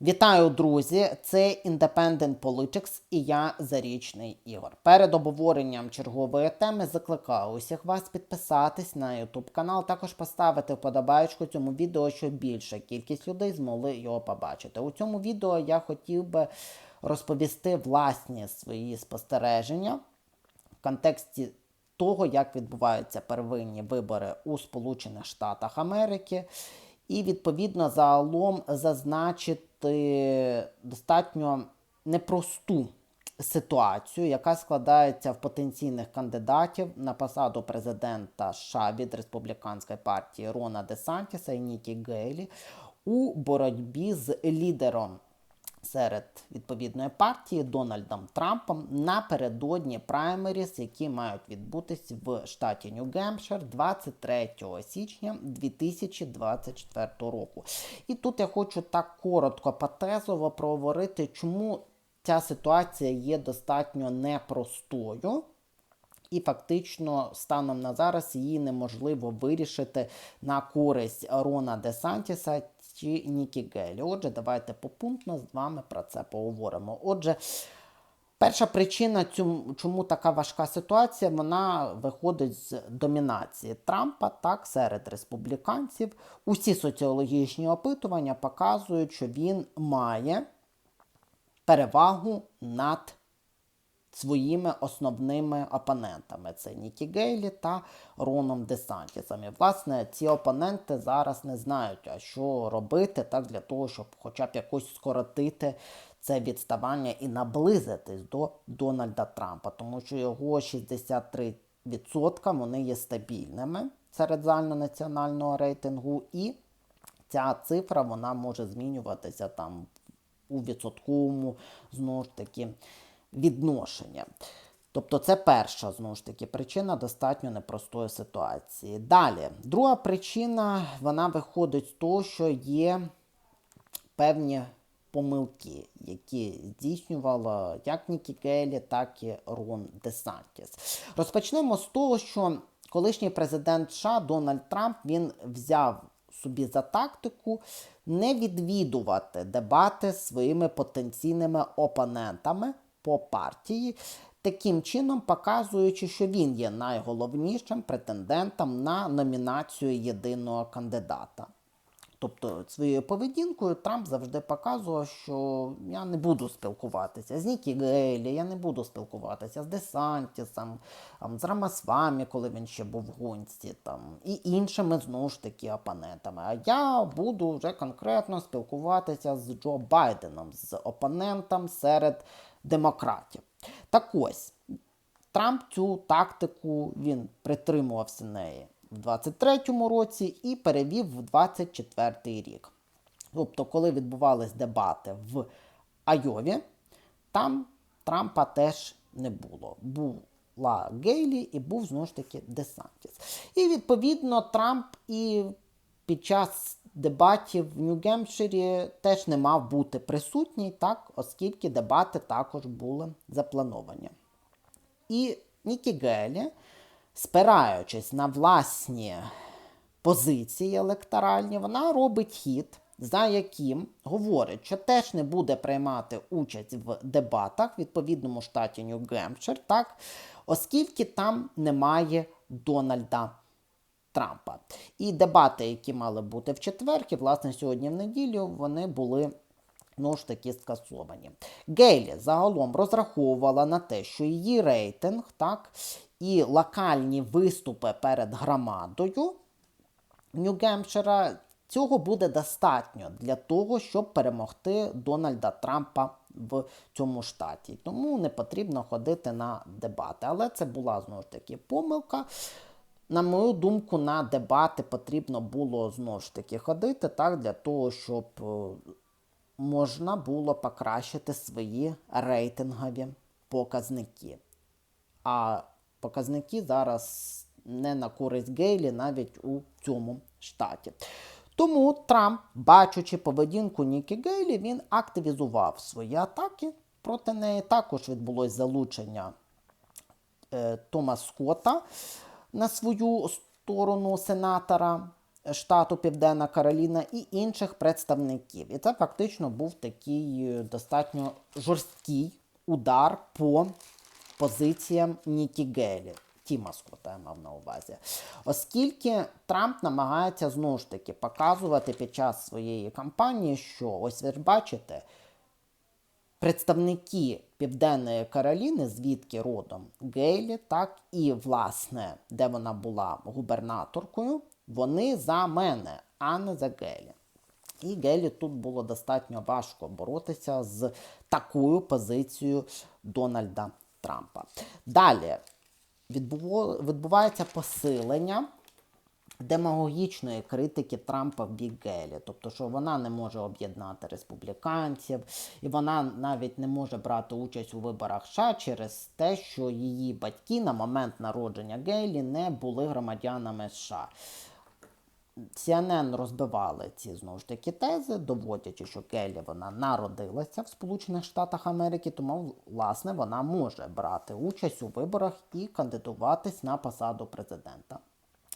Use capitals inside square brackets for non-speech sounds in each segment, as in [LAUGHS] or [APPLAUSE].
Вітаю, друзі! Це Independent Politics і я Зарічний Ігор. Перед обговоренням чергової теми закликаю усіх вас підписатись на YouTube канал, також поставити вподобайку цьому відео, щоб більша кількість людей змогли його побачити. У цьому відео я хотів би розповісти власні свої спостереження в контексті того, як відбуваються первинні вибори у Сполучених Штатах Америки, і відповідно загалом зазначити достатньо непросту ситуацію, яка складається в потенційних кандидатів на посаду президента США від республіканської партії Рона Десантіса і Нікі Гейлі у боротьбі з лідером серед відповідної партії Дональдом Трампом напередодні праймеріс, які мають відбутись в штаті Нью-Гемпшир 23 січня 2024 року. І тут я хочу так коротко потезово проговорити, чому ця ситуація є достатньо непростою. І фактично станом на зараз її неможливо вирішити на користь Рона Десантіса чи Нікі Гейлі. Отже, давайте попунктно з вами про це поговоримо. Отже, перша причина, чому така важка ситуація, вона виходить з домінації Трампа так, серед республіканців. Усі соціологічні опитування показують, що він має перевагу над своїми основними опонентами. Це Нікі Гейлі та Роном Десантісом. І, власне, ці опоненти зараз не знають, а що робити так для того, щоб хоча б якось скоротити це відставання і наблизитись до Дональда Трампа, тому що його 63% вони є стабільними серед загальнонаціонального рейтингу, і ця цифра вона може змінюватися там у відсотковому знову ж таки відношення. Тобто це перша знову ж таки причина достатньо непростої ситуації. Далі, друга причина, вона виходить з того, що є певні помилки, які здійснювала як Нікі Келі, так і Рон Десантіс. Розпочнемо з того, що колишній президент США Дональд Трамп він взяв собі за тактику не відвідувати дебати своїми потенційними опонентами по партії, таким чином показуючи, що він є найголовнішим претендентом на номінацію єдиного кандидата. Тобто своєю поведінкою Трамп завжди показував, що я не буду спілкуватися з Нікі Гейлі, я не буду спілкуватися з Десантісом, з Рамасвамі, коли він ще був в гонці, там, і іншими знову ж таки опонентами. А я буду вже конкретно спілкуватися з Джо Байденом, з опонентом серед демократів. Так ось, Трамп цю тактику він притримувався неї в 23-му році і перевів в 24-й рік. Тобто, коли відбувались дебати в Айові, там Трампа теж не було. Була Гейлі і був знову ж таки Десантіс. І відповідно Трамп і під час дебатів в Нью-Гемпширі теж не мав бути присутній, так, оскільки дебати також були заплановані. І Нікі Гелі, спираючись на власні позиції електоральні, вона робить хід, за яким говорить, що теж не буде приймати участь в дебатах в відповідному штаті Нью-Гемпшир, так, оскільки там немає Дональда Трампа. І дебати, які мали бути в четвер, і, власне, сьогодні в неділю, вони були. Ну ж таки скасовані. Гейлі загалом розраховувала на те, що її рейтинг, так, і локальні виступи перед громадою Нью-Гемпшира цього буде достатньо для того, щоб перемогти Дональда Трампа в цьому штаті. Тому не потрібно ходити на дебати. Але це була знову ж таки помилка. На мою думку, на дебати потрібно було знову ж таки ходити так, для того, щоб е, можна було покращити свої рейтингові показники. А показники зараз не на користь Гейлі навіть у цьому штаті. Тому Трамп, бачучи поведінку Нікі Гейлі, він активізував свої атаки проти неї. Також відбулось залучення е, Тома Скотта на свою сторону сенатора штату Південна Кароліна і інших представників. І це фактично був такий е, достатньо жорсткий удар по позиціям Нікі Гейлі. Тіма Скотта я мав на увазі. Оскільки Трамп намагається знову ж таки показувати під час своєї кампанії, що ось ви ж бачите, представники Південної Кароліни, звідки родом Гейлі, так і, власне, де вона була губернаторкою, вони за мене, а не за Гейлі. І Гейлі тут було достатньо важко боротися з такою позицією Дональда Трампа. Далі відбувається посилення демагогічної критики Трампа в бік Гейлі, тобто, що вона не може об'єднати республіканців, і вона навіть не може брати участь у виборах США через те, що її батьки на момент народження Гейлі не були громадянами США. CNN розбивали ці знову ж таки тези, доводячи, що Келлі вона народилася в Сполучених Штатах Америки, тому власне вона може брати участь у виборах і кандидуватись на посаду президента.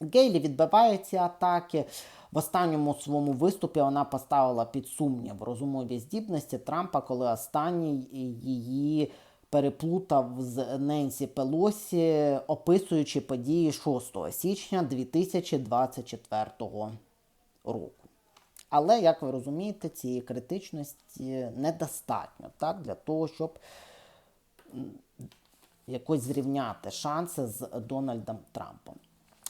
Гейлі відбиває ці атаки. В останньому своєму виступі вона поставила під сумнів розумові здібності Трампа, коли останній її переплутав з Ненсі Пелосі, описуючи події 6 січня 2024 року. Але, як ви розумієте, цієї критичності недостатньо так, для того, щоб якось зрівняти шанси з Дональдом Трампом.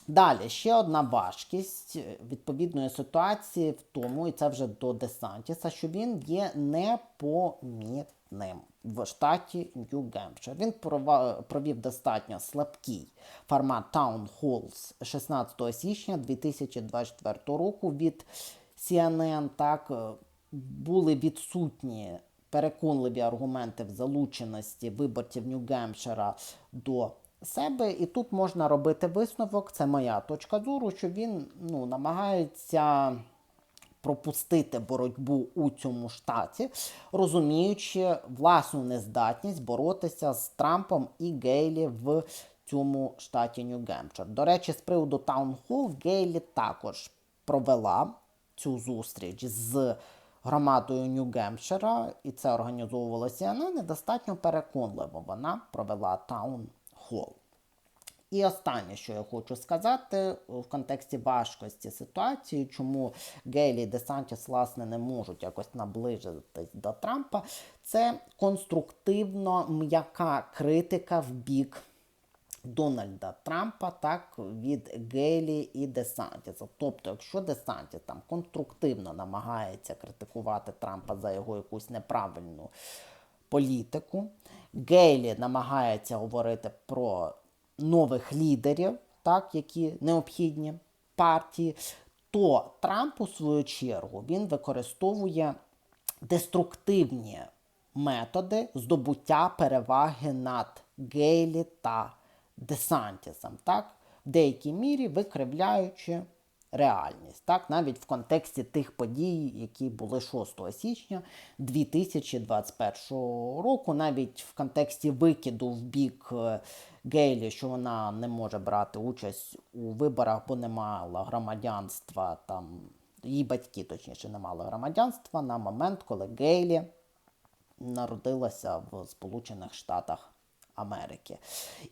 Далі ще одна важкість відповідної ситуації в тому, і це вже до Десантіса, що він є непомітним в штаті Нью-Гемпшир. Він провів достатньо слабкий формат Town Halls 16 січня 2024 року від CNN. Так е, були відсутні переконливі аргументи в залученості виборців Нью-Гемпшира до себе. І тут можна робити висновок, це моя точка зору, що він ну, намагається пропустити боротьбу у цьому штаті, розуміючи власну нездатність боротися з Трампом і Гейлі в цьому штаті Нью-Гемпшир. До речі, з приводу Таунхол Гейлі також провела цю зустріч з громадою Нью-Гемпшира, і це організовувалося CNN, недостатньо переконливо. Вона провела таун-хол. І останнє, що я хочу сказати в контексті важкості ситуації, чому Гейлі і Десантіс, власне, не можуть якось наближитись до Трампа, це конструктивно м'яка критика в бік Дональда Трампа, так від Гейлі і Десантіса. Тобто, якщо Десантіс там конструктивно намагається критикувати Трампа за його якусь неправильну політику, Гейлі намагається говорити про нових лідерів, так, які необхідні партії, то Трамп, у свою чергу, він використовує деструктивні методи здобуття переваги над Гейлі та Десантісом, так, в деякій мірі викривляючи реальність, так, навіть в контексті тих подій, які були 6 січня 2021 року, навіть в контексті викиду в бік е, Гейлі, що вона не може брати участь у виборах, бо не мала громадянства там. Її батьки, точніше, не мали громадянства на момент, коли Гейлі народилася в Сполучених Штатах Америки.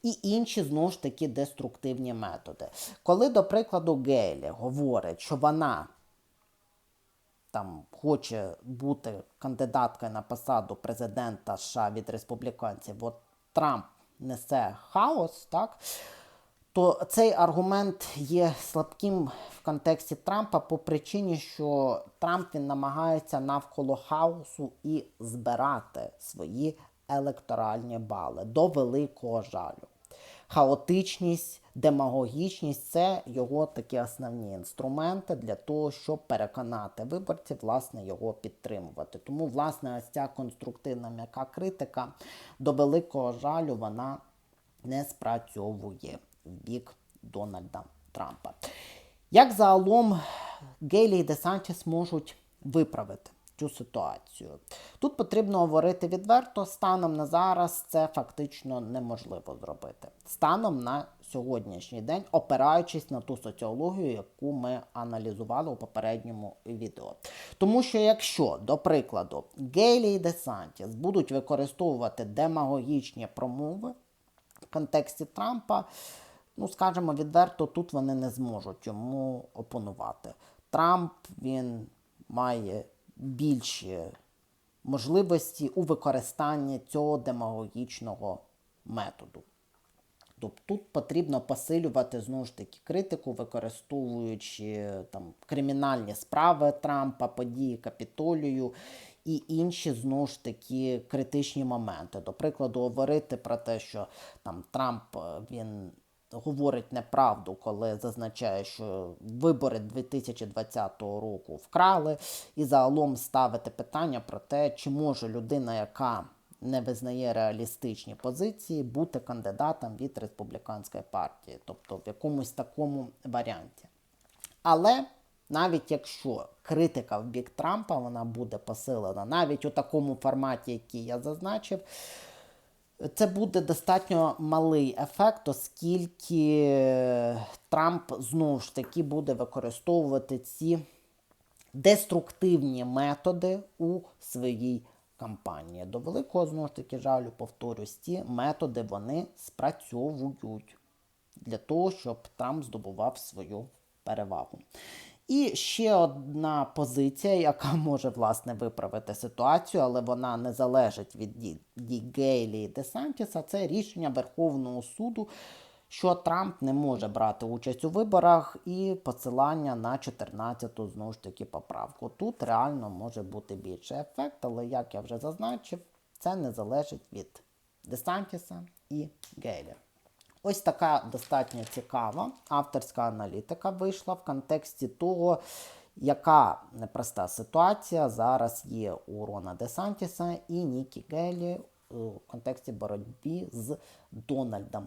І інші, знову ж таки, деструктивні методи. Коли, до прикладу, Гейлі говорить, що вона там хоче бути кандидаткою на посаду президента США від республіканців, от Трамп несе хаос, так? то цей аргумент є слабким в контексті Трампа по причині, що Трамп він намагається навколо хаосу і збирати свої електоральні бали до великого жалю. Хаотичність, демагогічність це його такі основні інструменти для того, щоб переконати виборців, власне, його підтримувати. Тому, власне, ось ця конструктивна м'яка критика до великого жалю вона не спрацьовує в бік Дональда Трампа. Як загалом Гейлі і Десантіс можуть виправити цю ситуацію? Тут потрібно говорити відверто, станом на зараз це фактично неможливо зробити. Станом на сьогоднішній день, опираючись на ту соціологію, яку ми аналізували у попередньому відео. Тому що якщо, до прикладу, Гейлі і Десантіс будуть використовувати демагогічні промови в контексті Трампа, ну скажімо відверто, тут вони не зможуть йому опонувати. Трамп він має більші можливості у використанні цього демагогічного методу. Тобто тут потрібно посилювати знову ж таки критику, використовуючи там кримінальні справи Трампа, події Капітолію і інші знову ж таки критичні моменти. До прикладу, говорити про те, що там Трамп е, він говорить неправду, коли зазначає, що вибори 2020 року вкрали, і загалом ставити питання про те, чи може людина, яка не визнає реалістичні позиції, бути кандидатом від республіканської партії, тобто в якомусь такому варіанті. Але навіть якщо критика в бік Трампа вона буде посилена, навіть у такому форматі, який я зазначив, це буде достатньо малий ефект, оскільки Трамп знову ж таки буде використовувати ці деструктивні методи у своїй кампанії. До великого знову ж таки жалю, повторюсь, ці методи вони спрацьовують для того, щоб Трамп здобував свою перевагу. І ще одна позиція, яка [LAUGHS] може власне виправити ситуацію, але вона не залежить від дій дій Гейлі і Десантіса, це рішення Верховного суду, що Трамп не може брати участь у виборах і посилання на 14-ту знову ж таки поправку. Тут реально може бути більший ефект, але як я вже зазначив, це не залежить від Десантіса і Гейлі. Ось така достатньо цікава авторська аналітика вийшла в контексті того, яка непроста ситуація зараз є у Рона Десантіса і Нікі Гелі у контексті боротьби з Дональдом